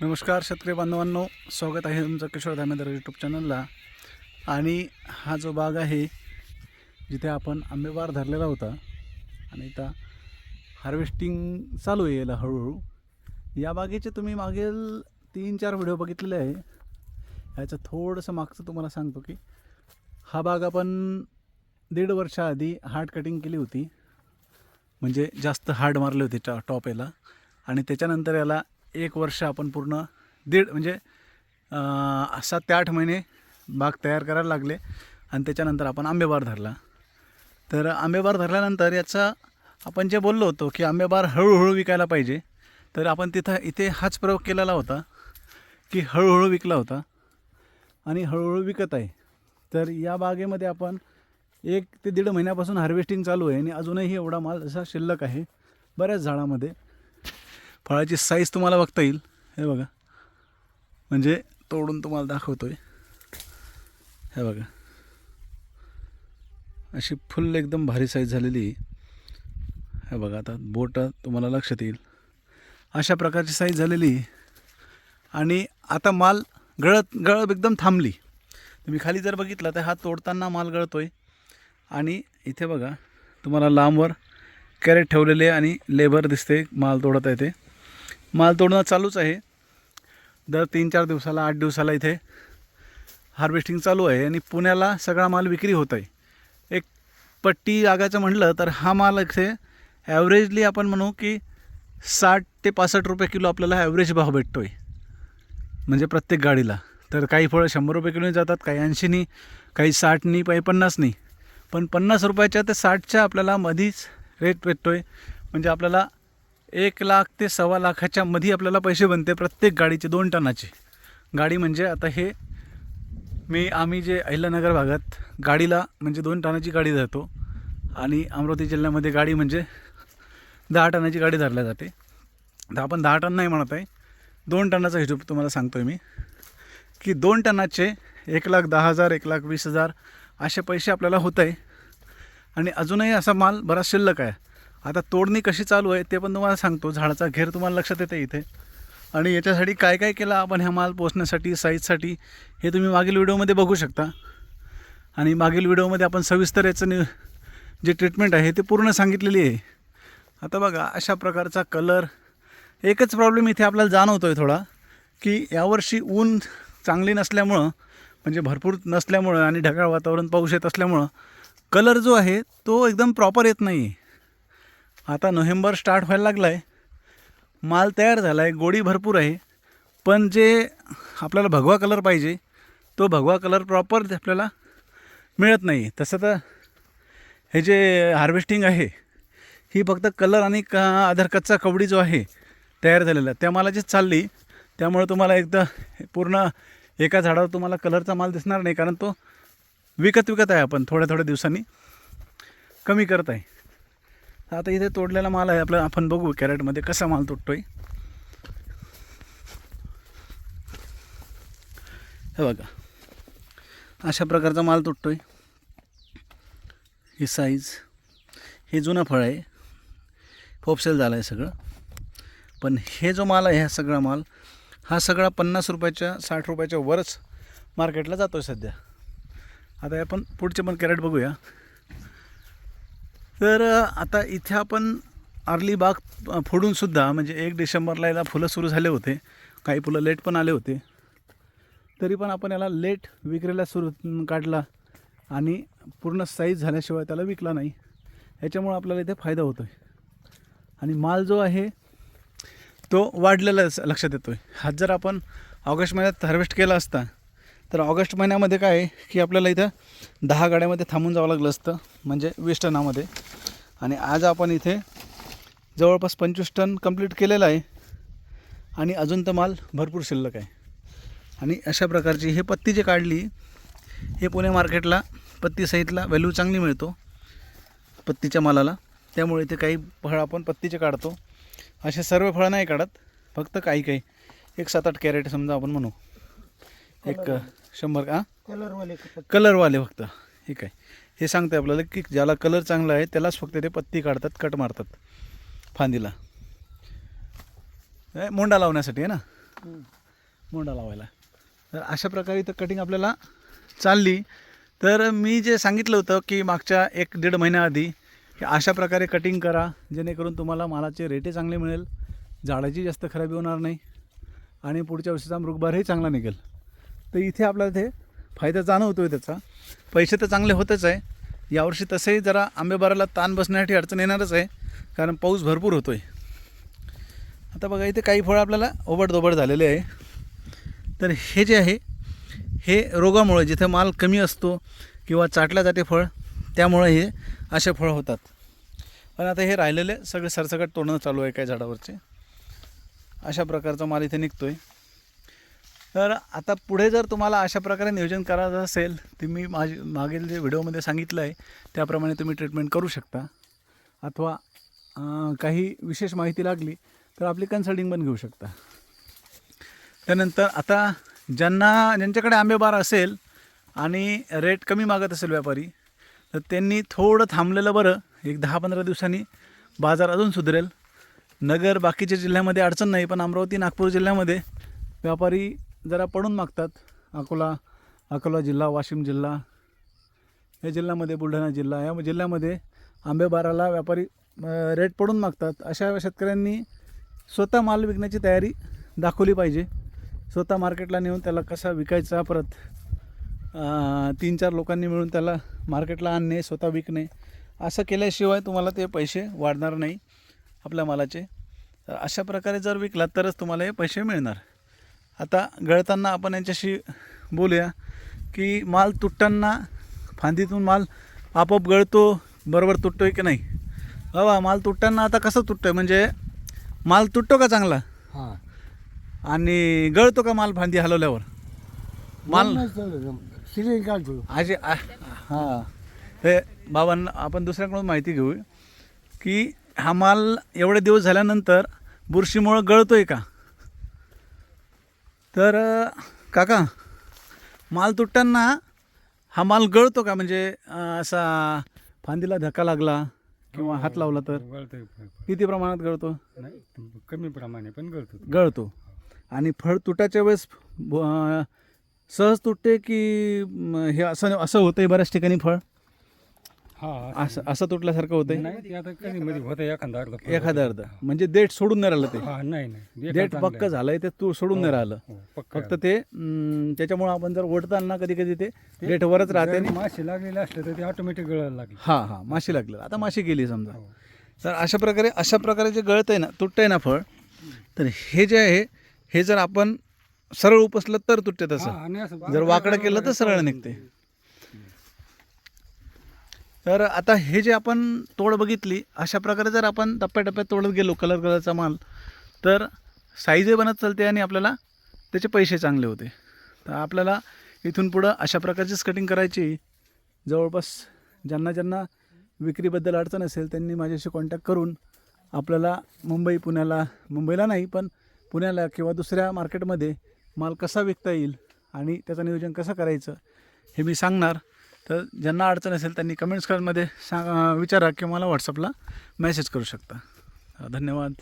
नमस्कार शेतकरी बांधवांनो स्वागत आहे तुमचं किशोर धामेदर यूट्यूब चॅनलला आणि हा जो बाग आहे जिथे आपण आंबेबार धरलेला होता आणि इथं हार्वेस्टिंग चालू आहे याला हळूहळू. या बागेचे तुम्ही मागील तीन चार व्हिडिओ बघितलेले आहे. याचं थोडंसं मागचं तुम्हाला सांगतो की हा बाग आपण दीड वर्षाआधी हार्ड कटिंग केली होती. म्हणजे जास्त हार्ड मारले होते टॉप याला. आणि त्याच्यानंतर याला एक वर्ष आपण पूर्ण दीड म्हणजे सात ते आठ महिने बाग तयार करायला लागले आणि त्याच्यानंतर आपण आंबेबार धरला. तर आंबेबार धरल्यानंतर याचा आपण जे बोललो होतो की आंबेबार हळूहळू विकायला पाहिजे तर आपण तिथं इथे हाच प्रयोग केलेला होता की हळूहळू विकला होता आणि हळूहळू विकत आहे. तर या बागेमध्ये आपण एक ते दीड महिन्यापासून हार्वेस्टिंग चालू आहे आणि अजूनही एवढा माल असा शिल्लक आहे बऱ्याच झाडामध्ये. फळाची साईज तुम्हाला बघता येईल. हे बघा. म्हणजे तोडून तुम्हाला दाखवतो आहे हे बघा. अशी फुल एकदम भारी साईज झालेली आहे. हे बघा आता बोट तुम्हाला लक्षात येईल. अशा प्रकारची साईज झालेली आणि आता माल गळत गळत एकदम थांबली. तुम्ही खाली जर बघितला तर हा तोडताना माल गळतो आहे आणि इथे बघा तुम्हाला लांबवर कॅरेट ठेवलेले आणि लेबर दिसते माल तोडत आहे ते माल तोडणं चालूच आहे. दर तीन चार दिवसाला आठ दिवसाला इथे हार्वेस्टिंग चालू आहे आणि पुण्याला सगळा माल विक्री होत आहे. एक पट्टी जागाचं म्हटलं तर हा माल इथे ॲव्हरेजली आपण म्हणू की साठ ते पासष्ट रुपये किलो आपल्याला ॲव्हरेज भाव भेटतो आहे म्हणजे प्रत्येक गाडीला. तर काही फळं शंभर रुपये किलो जातात काही ऐंशीनी काही साठनी काही पन्नासनी. पण पन्नास रुपयाच्या ते साठच्या आपल्याला मधीच रेट भेटतो आहे म्हणजे आपल्याला एक लाख ते सव्वा लाखाच्या मध्ये आपल्याला पैसे बनते प्रत्येक गाडीचे दोन टनाचे. गाडी म्हणजे आता हे मी आम्ही जे अहिल्यानगर भागात गाडीला म्हणजे दोन टनाची गाडी धरतो आणि अमरावती जिल्ह्यामध्ये गाडी म्हणजे दहा टनाची गाडी धरल्या जाते. तर आपण दहा टन नाही म्हणत आहे दोन टनाचा हिशोब तुम्हाला सांगतो आहे मी की दोन टनाचे एक लाख दहा हजार एक लाख वीस हजार असे पैसे आपल्याला होत आहे. आणि अजूनही असा माल बराच शिल्लक आहे. आता तोडणी कशी चालू आहे ते पण तुम्हाला सांगतो. झाडाचा घेर तुम्हाला लक्षात येते इथे. आणि याच्यासाठी काय काय केलं आपण ह्या माल पोचण्यासाठी साईजसाठी हे तुम्ही मागील व्हिडिओमध्ये बघू शकता. आणि मागील व्हिडिओमध्ये आपण सविस्तर याचं नि जे ट्रीटमेंट आहे ते पूर्ण सांगितलेली आहे. आता बघा अशा प्रकारचा कलर एकच प्रॉब्लेम इथे आपल्याला जाणवतो आहे थोडा की यावर्षी ऊन चांगली नसल्यामुळं म्हणजे भरपूर नसल्यामुळं आणि ढगाळ वातावरण पाऊस येत असल्यामुळं कलर जो आहे तो एकदम प्रॉपर येत नाही आता नोव्हेंबर स्टार्ट व्हायला लागला आहे माल तयार झाला आहे गोडी भरपूर आहे. पण जे आपल्याला भगवा कलर पाहिजे तो भगवा कलर प्रॉपर आपल्याला मिळत नाही तसं तर हे जे हार्वेस्टिंग आहे ही फक्त कलर आणि का आधार कच्चा कवडी जो आहे तयार झालेला त्या मालाचीच चालली. त्यामुळे तुम्हाला एकदा पूर्ण एका झाडावर तुम्हाला कलरचा माल दिसणार नाही कारण तो विकत विकत आहे आपण थोड्या थोड्या दिवसांनी कमी करत आहे. आता इथे तोडलेला माल आहे. आपला आपण बघू कॅरेटमध्ये कसा माल तुटतोय. हे बघा. अशा प्रकारचा माल तुटतोय. ही साईज हे जुनं फळ आहे. फोपसेल झालं आहे सगळं. पण हे जो माल आहे हा सगळा माल हा सगळा पन्नास रुपयाच्या साठ रुपयाच्या वरच मार्केटला जातो आहे सध्या. आता आपण पुढचे पण कॅरेट बघूया. तर आता इथे आपण अर्ली बाग फोडूनसुद्धा म्हणजे एक डिसेंबरला याला फुलं सुरू झाले होते. काही फुलं लेट पण आले होते. तरी पण आपण याला लेट विक्रीला सुरू काढला आणि पूर्ण साईज झाल्याशिवाय त्याला विकला नाही. याच्यामुळं आपल्याला इथे फायदा होतो आहे आणि माल जो आहे तो वाढलेला लक्षात येतो आहे हा जर आपण ऑगस्ट महिन्यात हार्वेस्ट केला असता तर ऑगस्ट महिन्यामध्ये काय आहे की आपल्याला इथं दहा गाड्यामध्ये थांबून जावं लागलं असतं म्हणजे वीस टनामध्ये. आणि आज आपण इथे जवळपास पंचवीस टन कंप्लीट केलेलं आहे आणि अजून तर माल भरपूर शिल्लक आहे. आणि अशा प्रकारची हे पत्ती जे काढली हे पुणे मार्केटला पत्ती सहितला व्हॅल्यू चांगली मिळतो पत्तीच्या मालाला. त्यामुळे इथे काही फळं आपण पत्तीचे काढतो. असे सर्व फळं नाही काढत फक्त काही काही. एक सात आठ कॅरेट समजा आपण म्हणू. एक शंभर का कलरवाले कलरवाले फक्त. हे काय हे सांगते आपल्याला की ज्याला कलर चांगला आहे त्यालाच फक्त ते पत्ती काढतात कट मारतात. फांदीला. मोंडा लावण्यासाठी आहे ना? मोंडा लावायला. तर अशा प्रकारे इथं कटिंग आपल्याला चालली. तर मी जे सांगितलं होतं की मागच्या एक दीड महिन्याआधी की अशा प्रकारे कटिंग करा जेणेकरून तुम्हाला मालाचे रेटे चांगले मिळेल झाडाची जास्त खराबी होणार नाही आणि पुढच्या वर्षीचा मृगभारही चांगला निघेल. तर इथे आपल्याला ते फायदा जाणवतो आहे त्याचा. पैसे तर चांगले होतच आहे. यावर्षी तसंही जरा आंबेबाराला ताण बसण्यासाठी अडचण येणारच आहे. कारण पाऊस भरपूर होतो आहे आता बघा इथे काही फळं आपल्याला ओबडधोबड झालेले आहे. तर हे जे आहे हे रोगामुळे जिथे माल कमी असतो किंवा चाटल्या जाते फळ त्यामुळे हे असे फळं होतात. पण आता हे राहिलेले सगळे सरसकट तोडणं चालू आहे काय झाडावरचे. अशा प्रकारचा माल इथे निघतो आहे तर आता पुढे जर तुम्हाला अशा प्रकारे नियोजन करायचं असेल ते मी माझे मागील जे व्हिडिओमध्ये सांगितलं आहे त्याप्रमाणे तुम्ही ट्रीटमेंट करू शकता. अथवा काही विशेष माहिती लागली तर आपली कन्सल्टिंग पण घेऊ शकता. त्यानंतर आता ज्यांना ज्यांच्याकडे आंबेबार असेल आणि रेट कमी मागत असेल व्यापारी तर त्यांनी थोडं थांबलेलं बरं. एक दहा पंधरा दिवसांनी बाजार अजून सुधरेल. नगर बाकीच्या जिल्ह्यामध्ये अडचण नाही पण अमरावती नागपूर जिल्ह्यामध्ये व्यापारी जरा पडून मागतात. अकोला अकोला जिल्हा वाशिम जिल्हा. या जिल्ह्यामध्ये बुलढाणा जिल्हा. या जिल्ह्यामध्ये आंबेबाराला व्यापारी रेट पडून मागतात. अशा शेतकऱ्यांनी स्वतः माल विकण्याची तयारी दाखवली पाहिजे. स्वतः मार्केटला नेऊन त्याला कसा विकायचा परत तीन चार लोकांनी मिळून त्याला मार्केटला आणणे स्वतः विकणे असं केल्याशिवाय तुम्हाला ते पैसे वाढणार नाही आपल्या मालाचे. तर अशा प्रकारे जर विकलात तरच तुम्हाला हे पैसे मिळणार. आता गळताना आपण यांच्याशी बोलूया की माल तुटताना फांदीतून माल आपोआप गळतो बरोबर तुटतोय की नाही? बाबा माल तुटताना आता कसं तुटतोय? म्हणजे माल तुटतो का चांगला? हां. आणि गळतो का माल फांदी हलवल्यावर? माल काढतो असे हां. हे बाबांना आपण दुसऱ्याकडून माहिती घेऊ की हा माल एवढे दिवस झाल्यानंतर बुरशीमुळं गळतोय का? तर काका माल तुटताना हा माल गळतो का? म्हणजे असा फांदीला धक्का लागला किंवा हात लावला तर? किती प्रमाणात गळतो? नाही कमी प्रमाणे पण गळतो गळतो. आणि फळ तुटाच्या वेळेस सहज तुटते की हे असं असं होतंय बऱ्याच ठिकाणी फळ? हा असं. असं तुटल्यासारखं होतंय? नाही ते आता कधी मध्ये होतं एखादा अर्धा फळ एखादं. अर्ध. म्हणजे देठ सोडून नाही राहिलं ते. हा नाही नाही. देठ पक्क झालंय ते तू सोडून नाही राहिलं. हो, पक्क फक्त ते त्याच्यामुळं आपण जर ओढताना कधी कधी ते देठ वरच राहते जर माशी लागलेले असले तर ते ऑटोमॅटिक गळायला लागले. हा हा माशी लागलं आता माशी गेली समजा. हो. तर अशा प्रकारे अशा प्रकारे जे गळत आहे ना तुटतं आहे ना फळ तर हे जे आहे हे जर आपण सरळ उपसलं तर तुटते हा, तसं आणि असं जर वाकडं केलं तर सरळ निघते. तर आता हे जे आपण तोड बघितली अशा प्रकारे जर आपण टप्प्याटप्प्यात तोडत गेलो कलर कलरचा माल तर साईजही बनत चालते आणि आपल्याला त्याचे पैसे चांगले होते. तर आपल्याला इथून पुढं अशा प्रकारचीच कटिंग करायची. जवळपास ज्यांना ज्यांना विक्रीबद्दल अडचण असेल त्यांनी माझ्याशी कॉन्टॅक्ट करून आपल्याला मुंबई पुण्याला मुंबईला नाही पण पुण्याला किंवा दुसऱ्या मार्केटमध्ये माल कसा विकता येईल आणि त्याचं नियोजन कसं करायचं हे मी सांगणार. तर ज्यांना अडचण असेल त्यांनी कमेंट्स कमेंट्समध्ये सांगा विचारा किंवा मला व्हॉट्सअपला मेसेज करू शकता. धन्यवाद.